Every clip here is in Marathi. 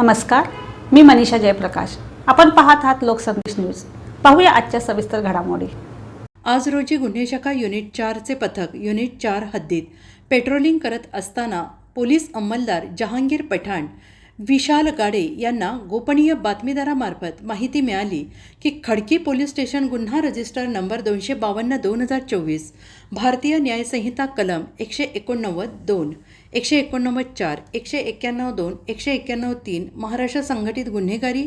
नमस्कार मी मनीषा जयप्रकाश. आपण पाहत आहात लोकसंदेश न्यूज. पाहूया आजच्या सविस्तर घडामोडी. आज रोजी गुन्हे शाखा युनिट चारचे पथक युनिट चार हद्दीत पेट्रोलिंग करत असताना पोलीस अंमलदार जहांगीर पठाण विशाल गाडे यांना गोपनीय बातमीदारामार्फत माहिती मिळाली की खडकी पोलीस स्टेशन गुन्हा रजिस्टर नंबर दोनशे बावन्न दोन हजार चोवीस भारतीय न्यायसंहिता कलम एकशे एकोणनव्वद दोन एकशे एकोणनव्वद चार एकशे एक्क्याण्णव दोन एकशे एक्क्याण्णव तीन महाराष्ट्र संघटित गुन्हेगारी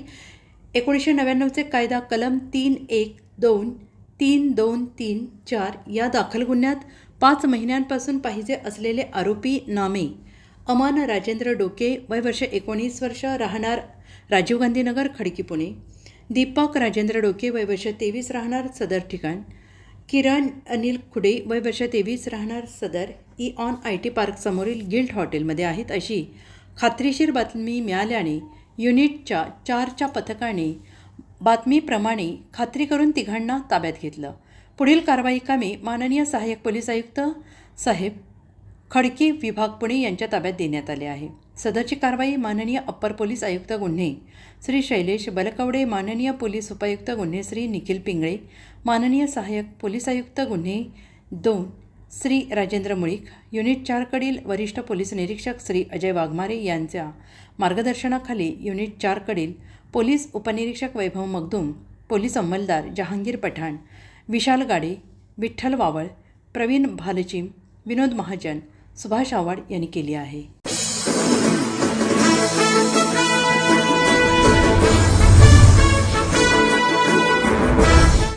एकोणीसशे नव्याण्णवचे कायदा कलम तीन एक दोन तीन दोन तीन चार या दाखल गुन्ह्यात पाच महिन्यांपासून पाहिजे असलेले आरोपी नामे अमान राजेंद्र डोके वय वर्ष एकोणीस वर्ष राहणार राजीव गांधीनगर खडकी पुणे. दीपक राजेंद्र डोके वय वर्ष तेवीस राहणार सदर ठिकाण. किरण अनिल खुडे वय वर्ष तेवीस राहणार सदर. E on I T park समोरील गिल्ड हॉटेलमध्ये आहेत अशी खात्रीशीर बातमी मिळाल्याने युनिटच्या चारच्या पथकाने बातमीप्रमाणे खात्री करून तिघांना ताब्यात घेतलं. पुढील कारवाई कामे माननीय सहाय्यक पोलीस आयुक्त साहेब खडकी विभाग पुणे यांच्या ताब्यात देण्यात आले आहे. सदरची कारवाई माननीय अप्पर पोलीस आयुक्त गुन्हे श्री शैलेश बलकवडे माननीय पोलीस उपायुक्त गुन्हे श्री निखिल पिंगळे माननीय सहाय्यक पोलीस आयुक्त गुन्हे दोन श्री राजेंद्र मुळीक युनिट चारकडील वरिष्ठ पोलीस निरीक्षक श्री अजय वाघमारे यांच्या मार्गदर्शनाखाली युनिट चारकडील पोलीस उपनिरीक्षक वैभव मगदूम पोलीस अंमलदार जहांगीर पठाण विशाल गाडे विठ्ठल वावळ प्रवीण भालचिम विनोद महाजन सुभाष आव्हाड यांनी केली आहे.